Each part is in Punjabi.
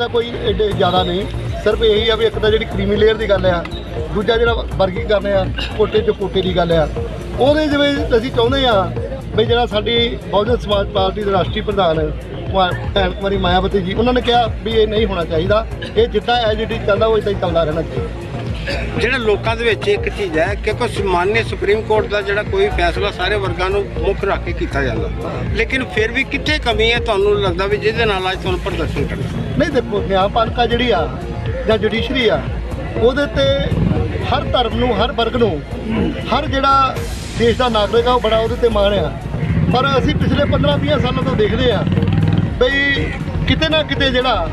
ਤਾਂ ਕੋਈ ਐਡੇ ਜ਼ਿਆਦਾ ਨਹੀਂ। ਸਿਰਫ ਇਹੀ ਆ ਵੀ ਇੱਕ ਤਾਂ ਜਿਹੜੀ ਕ੍ਰੀਮੀ ਲੇਅਰ ਦੀ ਗੱਲ ਆ, ਦੂਜਾ ਜਿਹੜਾ ਵਰਗੀਕਰਨ ਆ, ਕੋਟੇ ਚ ਕੋਟੇ ਦੀ ਗੱਲ ਆ। ਉਹਦੇ ਜਿਵੇਂ ਅਸੀਂ ਚਾਹੁੰਦੇ ਆ ਵੀ ਜਿਹੜਾ ਸਾਡੀ ਬਹੁਜਨ ਸਮਾਜ ਪਾਰਟੀ ਦੇ ਰਾਸ਼ਟਰੀ ਪ੍ਰਧਾਨ ਭੈਣ ਕੁਮਾਰੀ ਮਾਇਆਵਤੀ ਜੀ, ਉਹਨਾਂ ਨੇ ਕਿਹਾ ਵੀ ਇਹ ਨਹੀਂ ਹੋਣਾ ਚਾਹੀਦਾ। ਇਹ ਜਿੱਦਾਂ ਐਜੀਟੀ ਚੱਲਦਾ, ਉਹ ਇਦਾਂ ਹੀ ਚੱਲਦਾ ਰਹਿਣਾ ਚਾਹੀਦਾ। ਜਿਹੜਾ ਲੋਕਾਂ ਦੇ ਵਿੱਚ ਇੱਕ ਚੀਜ਼ ਹੈ ਕਿ ਕੋਈ ਸਨਮਾਨਿਆ ਸੁਪਰੀਮ ਕੋਰਟ ਦਾ ਜਿਹੜਾ ਕੋਈ ਫੈਸਲਾ ਸਾਰੇ ਵਰਗਾਂ ਨੂੰ ਮੁੱਖ ਰੱਖ ਕੇ ਕੀਤਾ ਜਾਂਦਾ। ਲੇਕਿਨ ਫਿਰ ਵੀ ਕਿੱਥੇ ਕਮੀ ਹੈ, ਤੁਹਾਨੂੰ ਲੱਗਦਾ ਵੀ ਜਿਹਦੇ ਨਾਲ ਅੱਜ ਤੁਹਾਨੂੰ ਪ੍ਰਦਰਸ਼ਨ ਕਰਨਾ? ਨਹੀਂ ਦੇਖੋ ਨਿਆਂ ਪਾਲਿਕਾ ਜਿਹੜੀ ਆ, ਜਾਂ ਜੁਡੀਸ਼ਰੀ ਆ, ਉਹਦੇ ਤੇ ਹਰ ਧਰਮ ਨੂੰ, ਹਰ ਵਰਗ ਨੂੰ, ਹਰ ਜਿਹੜਾ ਦੇਸ਼ ਦਾ ਨਾਗਰਿਕ ਆ, ਉਹ ਬੜਾ ਉਹਦੇ ਤੇ ਮਾਣ ਆ। ਪਰ ਅਸੀਂ ਪਿਛਲੇ 15-20 ਸਾਲਾਂ ਤੋਂ ਦੇਖਦੇ ਆ ਬਈ ਕਿਤੇ ਨਾ ਕਿਤੇ ਜਿਹੜਾ,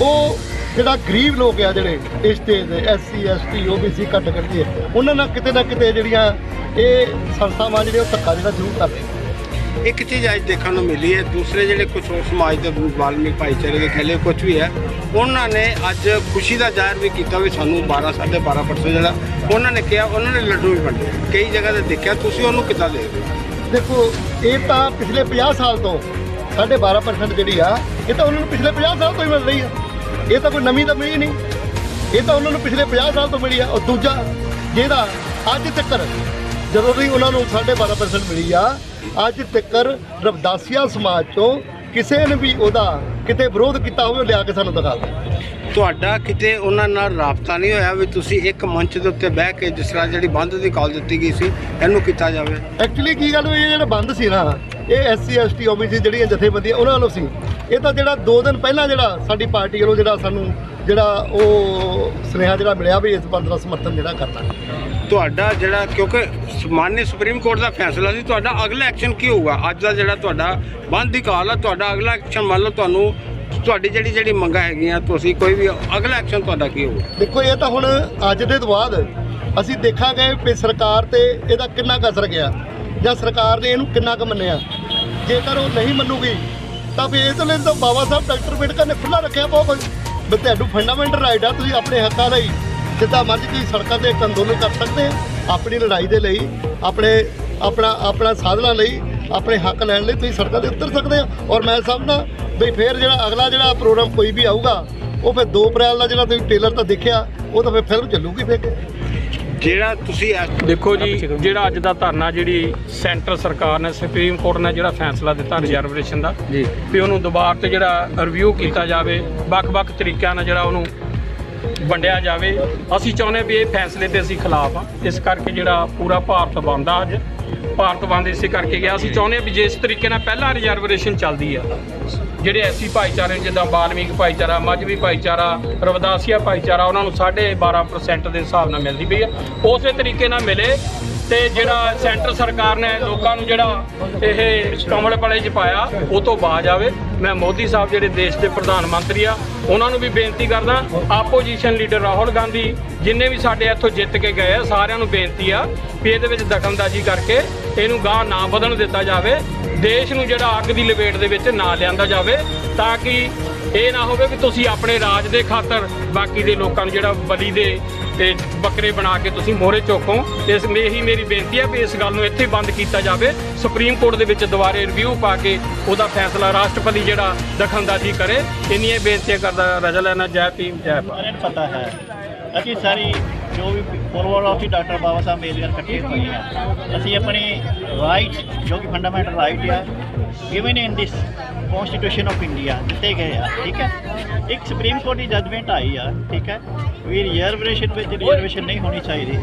ਉਹ ਜਿਹੜਾ ਗਰੀਬ ਲੋਕ ਆ ਜਿਹੜੇ, ਇਸ ਦੇਸ਼ ਦੇ ਐਸਸੀ ਐਸਟੀ ਓਬੀਸੀ ਘੱਟ ਕਰਦੇ ਆ ਉਹਨਾਂ ਨਾਲ ਕਿਤੇ ਨਾ ਕਿਤੇ ਜਿਹੜੀਆਂ ਇਹ ਸੰਸਥਾਵਾਂ ਜਿਹੜੀਆਂ ਉਹ ਧੱਕਾ ਜਿਹੜਾ ਜ਼ਰੂਰ ਕਰਦੇ ਆ। ਇੱਕ ਚੀਜ਼ ਅੱਜ ਦੇਖਣ ਨੂੰ ਮਿਲੀ ਹੈ, ਦੂਸਰੇ ਜਿਹੜੇ ਕੁਝ ਹੋਰ ਸਮਾਜ ਦੇ ਵਾਲਮੀਕ ਭਾਈਚਾਰੇ ਦੇ ਖੇਲੇ ਕੁਝ ਵੀ ਹੈ, ਉਹਨਾਂ ਨੇ ਅੱਜ ਖੁਸ਼ੀ ਦਾ ਜ਼ਾਹਿਰ ਵੀ ਕੀਤਾ ਵੀ ਸਾਨੂੰ 12 12.5% ਜਿਹੜਾ, ਉਹਨਾਂ ਨੇ ਕਿਹਾ, ਉਹਨਾਂ ਨੇ ਲੱਡੂ ਵੀ ਵੰਡੇ। ਕਈ ਜਗ੍ਹਾ ਤੇ ਦੇਖਿਆ, ਤੁਸੀਂ ਉਹਨੂੰ ਕਿੱਦਾਂ ਦੇਖਦੇ ਹੋ? ਦੇਖੋ, ਇਹ ਤਾਂ ਪਿਛਲੇ 50 ਸਾਲ ਤੋਂ ਸਾਢੇ 12% ਜਿਹੜੀ ਆ, ਇਹ ਤਾਂ ਉਹਨਾਂ ਨੂੰ ਪਿਛਲੇ 50 ਸਾਲ ਤੋਂ ਹੀ ਮਿਲ ਰਹੀ ਆ। ਇਹ ਤਾਂ ਕੋਈ ਨਵੀਂ ਤਾਂ ਮਿਲੀ ਨਹੀਂ। ਇਹ ਤਾਂ ਉਹਨਾਂ ਨੂੰ ਪਿਛਲੇ 50 ਸਾਲ ਤੋਂ ਮਿਲੀ ਆ। ਔਰ ਦੂਜਾ ਜਿਹਦਾ ਅੱਜ ਤੱਕ ਜਦੋਂ ਵੀ ਉਹਨਾਂ ਨੂੰ ਸਾਢੇ 12% ਮਿਲੀ ਆ ਅੱਜ ਤੱਕ ਰਵਦਾਸੀਆ ਸਮਾਜ ਚੋਂ ਕਿਸੇ ਨੇ ਵੀ ਉਹਦਾ ਕਿਤੇ ਵਿਰੋਧ ਕੀਤਾ ਹੋਵੇ ਉਹ ਲਿਆ ਕੇ ਸਾਨੂੰ ਦਿਖਾ ਦੇ ਤੁਹਾਡਾ ਕਿਤੇ ਉਹਨਾਂ ਨਾਲ ਰਾਬਤਾ ਨਹੀਂ ਹੋਇਆ ਵੀ ਤੁਸੀਂ ਇੱਕ ਮੰਚ ਦੇ ਉੱਤੇ ਬਹਿ ਕੇ ਜਿਸ ਤਰ੍ਹਾਂ ਜਿਹੜੀ ਬੰਦ ਦੀ ਕਾਲ ਦਿੱਤੀ ਗਈ ਸੀ ਇਹਨੂੰ ਕੀਤਾ ਜਾਵੇ? ਐਕਚੁਅਲੀ ਕੀ ਗੱਲ ਹੋਈ ਇਹ ਜਿਹੜਾ ਬੰਦ ਸੀ ਨਾ ਇਹ ਐਸਸੀ ਐਸਟੀ ਓਬੀਸੀ ਜਿਹੜੀਆਂ ਜਥੇਬੰਦੀਆਂ ਉਹਨਾਂ ਵੱਲੋਂ ਸੀ। ਇਹ ਤਾਂ ਜਿਹੜਾ 2 ਦਿਨ ਪਹਿਲਾਂ ਜਿਹੜਾ ਸਾਡੀ ਪਾਰਟੀ ਵੱਲੋਂ ਜਿਹੜਾ ਸਾਨੂੰ ਜਿਹੜਾ ਉਹ ਸੁਨੇਹਾ ਜਿਹੜਾ ਮਿਲਿਆ ਵੀ ਇਸ ਬੰਦ ਦਾ ਸਮਰਥਨ ਜਿਹੜਾ ਕਰਨਾ। ਤੁਹਾਡਾ ਜਿਹੜਾ ਕਿਉਂਕਿ ਮਾਨਯ ਸੁਪਰੀਮ ਕੋਰਟ ਦਾ ਫੈਸਲਾ ਸੀ ਤੁਹਾਡਾ ਅਗਲਾ ਐਕਸ਼ਨ ਕੀ ਹੋਊਗਾ? ਅੱਜ ਦਾ ਜਿਹੜਾ ਤੁਹਾਡਾ ਬੰਦ ਦੀ ਕਾਲ ਹੈ ਤੁਹਾਡਾ ਅਗਲਾ ਐਕਸ਼ਨ ਮੰਨ ਲਓ ਤੁਹਾਨੂੰ ਤੁਹਾਡੀ ਜਿਹੜੀ ਜਿਹੜੀ ਮੰਗਾਂ ਹੈਗੀਆਂ ਤੁਸੀਂ ਕੋਈ ਵੀ ਅਗਲਾ ਐਕਸ਼ਨ ਤੁਹਾਡਾ ਕੀ ਹੋਊਗਾ? ਦੇਖੋ ਇਹ ਤਾਂ ਹੁਣ ਅੱਜ ਦੇ ਬਾਅਦ ਅਸੀਂ ਦੇਖਾਂਗੇ ਵੀ ਸਰਕਾਰ ਤੇ ਇਹਦਾ ਕਿੰਨਾ ਕੁ ਅਸਰ ਗਿਆ ਜਾਂ ਸਰਕਾਰ ਨੇ ਇਹਨੂੰ ਕਿੰਨਾ ਕੁ ਮੰਨਿਆ। ਜੇਕਰ ਉਹ ਨਹੀਂ ਮੰਨੂਗੀ ਤਾਂ ਵੀ ਇਸ ਲਈ ਤਾਂ ਬਾਬਾ ਸਾਹਿਬ ਡਾਕਟਰ ਅੰਬੇਡਕਰ ਨੇ ਖੁੱਲਾ ਰੱਖਿਆ ਬਹੁਤ ਕੁਝ ਵੀ ਤੁਹਾਨੂੰ ਫੰਡਾਮੈਂਟਲ ਰਾਈਟ ਆ, ਤੁਸੀਂ ਆਪਣੇ ਹੱਕਾਂ ਲਈ ਜਿੱਦਾਂ ਮਰਜ਼ੀ ਤੁਸੀਂ ਸੜਕਾਂ ਤੇ ਇੱਕ ਅੰਦੋਲਨ ਕਰ ਸਕਦੇ ਆ, ਆਪਣੀ ਲੜਾਈ ਦੇ ਲਈ, ਆਪਣੇ, ਆਪਣਾ ਆਪਣਾ ਸਾਧਨਾ ਲਈ, ਆਪਣੇ ਹੱਕ ਲੈਣ ਲਈ ਤੁਸੀਂ ਸੜਕਾਂ ਤੇ ਉਤਰ ਸਕਦੇ ਆ। ਔਰ ਮੈਂ ਸਮਝਦਾ ਵੀ ਫਿਰ ਜਿਹੜਾ ਅਗਲਾ ਜਿਹੜਾ ਪ੍ਰੋਗਰਾਮ ਕੋਈ ਵੀ ਆਊਗਾ, ਉਹ ਫਿਰ 2 ਅਪ੍ਰੈਲ ਦਾ ਜਿਹੜਾ ਤੁਸੀਂ ਟ੍ਰੇਲਰ ਤਾਂ ਦੇਖਿਆ, ਉਹ ਤਾਂ ਫਿਰ ਫਿਲਮ ਚੱਲੂਗੀ ਫਿਰ। ਜਿਹੜਾ ਤੁਸੀਂ ਦੇਖੋ ਜੀ ਜਿਹੜਾ ਅੱਜ ਦਾ ਧਰਨਾ ਜਿਹੜੀ ਸੈਂਟਰ ਸਰਕਾਰ ਨੇ ਸੁਪਰੀਮ ਕੋਰਟ ਨੇ ਜਿਹੜਾ ਫੈਸਲਾ ਦਿੱਤਾ ਰਿਜ਼ਰਵੇਸ਼ਨ ਦਾ ਜੀ। ਵੀ ਉਹਨੂੰ ਦੁਬਾਰਾ ਤੇ ਜਿਹੜਾ ਰਿਵਿਊ ਕੀਤਾ ਜਾਵੇ ਵੱਖ-ਵੱਖ ਤਰੀਕਿਆਂ ਨਾਲ ਜਿਹੜਾ ਉਹਨੂੰ ਵੰਡਿਆ ਜਾਵੇ। ਅਸੀਂ ਚਾਹੁੰਦੇ ਵੀ ਇਹ ਫੈਸਲੇ ਤੇ ਅਸੀਂ ਖਿਲਾਫ ਆ ਇਸ ਕਰਕੇ ਜਿਹੜਾ ਪੂਰਾ ਭਾਰਤ ਬੰਦ ਆ ਅੱਜ ਭਾਰਤ ਬੰਦ ਇਸੇ ਕਰਕੇ ਗਿਆ। ਅਸੀਂ ਚਾਹੁੰਦੇ ਹਾਂ ਵੀ ਜਿਸ ਤਰੀਕੇ ਨਾਲ ਪਹਿਲਾਂ ਰਿਜ਼ਰਵੇਸ਼ਨ ਚੱਲਦੀ ਆ ਜਿਹੜੇ ਐਸੀ ਭਾਈਚਾਰੇ ਨੇ, ਜਿੱਦਾਂ ਬਾਲਮੀਕ ਭਾਈਚਾਰਾ ਮਜਬੀ ਭਾਈਚਾਰਾ ਰਵਦਾਸੀਆ ਭਾਈਚਾਰਾ ਉਹਨਾਂ ਨੂੰ 12.5% ਦੇ ਹਿਸਾਬ ਨਾਲ ਮਿਲਦੀ ਪਈ ਆ। ਉਸੇ ਤਰੀਕੇ ਨਾਲ ਮਿਲੇ। ਤੇ ਜਿਹੜਾ ਸੈਂਟਰ ਸਰਕਾਰ ਨੇ ਲੋਕਾਂ ਨੂੰ ਜਿਹੜਾ ਇਹ ਕਮਲ ਪਲੇ ਚ ਪਾਇਆ, ਉਹ ਤੋਂ ਬਾਜ ਆਵੇ। ਮੈਂ ਮੋਦੀ ਸਾਹਿਬ ਜਿਹੜੇ ਦੇਸ਼ ਦੇ ਪ੍ਰਧਾਨ ਮੰਤਰੀ ਆ, ਉਹਨਾਂ ਨੂੰ ਵੀ ਬੇਨਤੀ ਕਰਦਾ, ਆਪੋਜੀਸ਼ਨ ਲੀਡਰ ਰਾਹੁਲ ਗਾਂਧੀ ਜਿੰਨੇ ਵੀ ਸਾਡੇ ਇੱਥੋਂ ਜਿੱਤ ਕੇ ਗਏ ਆ, ਸਾਰਿਆਂ ਨੂੰ ਬੇਨਤੀ ਆ ਵੀ ਇਹਦੇ ਵਿੱਚ ਦਖਲਅੰਦਾਜ਼ੀ ਕਰਕੇ ਇਹਨੂੰ ਗਾਹ ਨਾ ਵਧਣ ਦਿੱਤਾ ਜਾਵੇ, ਦੇਸ਼ ਨੂੰ ਜਿਹੜਾ ਅੱਗ ਦੀ ਲਪੇਟ ਦੇ ਵਿੱਚ ਨਾ ਲਿਆਂਦਾ ਜਾਵੇ, ਤਾਂ ਕਿ ਇਹ ਨਾ ਹੋਵੇ ਕਿ ਤੁਸੀਂ ਆਪਣੇ ਰਾਜ ਦੇ ਖਾਤਰ ਬਾਕੀ ਦੇ ਲੋਕਾਂ ਨੂੰ ਜਿਹੜਾ ਬਲੀ ਦੇ ਤੇ ਬੱਕਰੇ ਬਣਾ ਕੇ ਤੁਸੀਂ ਮੋਹਰੇ ਚੋਕੋ ਇਸ ਮੇ ਮੇਰੀ ਬੇਨਤੀ ਹੈ ਵੀ ਇਸ ਗੱਲ ਨੂੰ ਇੱਥੇ ਬੰਦ ਕੀਤਾ ਜਾਵੇ। ਸੁਪਰੀਮ ਕੋਰਟ ਦੇ ਵਿੱਚ ਦੁਬਾਰੇ ਰਿਵਿਊ ਪਾ ਕੇ ਉਹਦਾ ਫੈਸਲਾ ਰਾਸ਼ਟਰਪਤੀ ਜਿਹੜਾ ਦਖਲਅੰਦਾਜ਼ੀ ਕਰੇ। ਇੰਨੀਆਂ ਬੇਨਤੀਆਂ ਕਰਦਾ ਰਜਾ ਲੈਣਾ। ਜੈ ਭੀਮ, ਜੈ ਭਾਰਤ। ਪਤਾ ਹੈ, ਅਸੀਂ ਸਾਰੀ ਜੋ ਵੀ forward of the doctor Baba ਸਾਹਿਬ ਅੰਬੇਦਕਰ ਇਕੱਠੇ ਹੋਏ ਆ। ਅਸੀਂ ਆਪਣੀ ਰਾਈਟ ਜੋ ਕਿ fundamental right are given in this constitution of India ਦਿੱਤੇ ਗਏ ਆ ਠੀਕ ਹੈ ਇੱਕ ਸੁਪਰੀਮ ਕੋਰਟ ਦੀ ਜਜਮੈਂਟ ਆਈ ਆ ਠੀਕ ਹੈ ਵੀ ਰਿਜ਼ਰਵੇਸ਼ਨ ਵਿੱਚ ਰਿਜ਼ਰਵੇਸ਼ਨ ਨਹੀਂ ਹੋਣੀ ਚਾਹੀਦੀ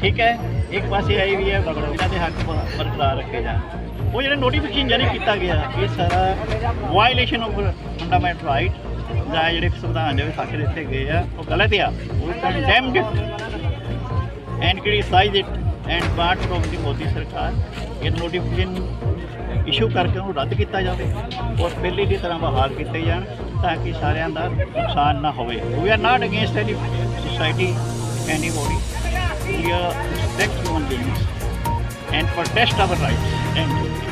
ਠੀਕ ਹੈ ਇੱਕ ਪਾਸੇ ਆਈ ਵੀ ਹੈ ਇਹਨਾਂ ਦੇ ਹੱਕ ਬਰਕਰਾਰ ਰੱਖੇ ਜਾਣ ਉਹ ਜਿਹੜਾ ਨੋਟੀਫਿਕੇਸ਼ਨ ਜਾਰੀ ਕੀਤਾ ਗਿਆ ਇਹ ਸਾਰਾ ਵਾਇਲੇਸ਼ਨ ਆਫ ਫੰਡਾਮੈਂਟਲ ਰਾਈਟ ਜਾਂ ਜਿਹੜੇ ਸੰਵਿਧਾਨ ਦੇ ਵਿੱਚ ਹੱਕ ਦਿੱਤੇ ਗਏ ਆ ਉਹ ਗਲਤ ਆ ਉਹ condemned and criticize it and but from the Modi ਸਰਕਾਰ, ਇਹ ਨੋਟੀਫਿਕੇਸ਼ਨ ਇਸ਼ੂ ਕਰਕੇ ਉਹਨੂੰ ਰੱਦ ਕੀਤਾ ਜਾਵੇ ਔਰ ਪਹਿਲੇ ਦੀ ਤਰ੍ਹਾਂ ਬਹਾਲ ਕੀਤੇ ਜਾਣ ਤਾਂ ਕਿ ਸਾਰਿਆਂ ਦਾ ਨੁਕਸਾਨ ਨਾ ਹੋਵੇ we are not against any society any body we are respect human beings and protest our rights. Thank.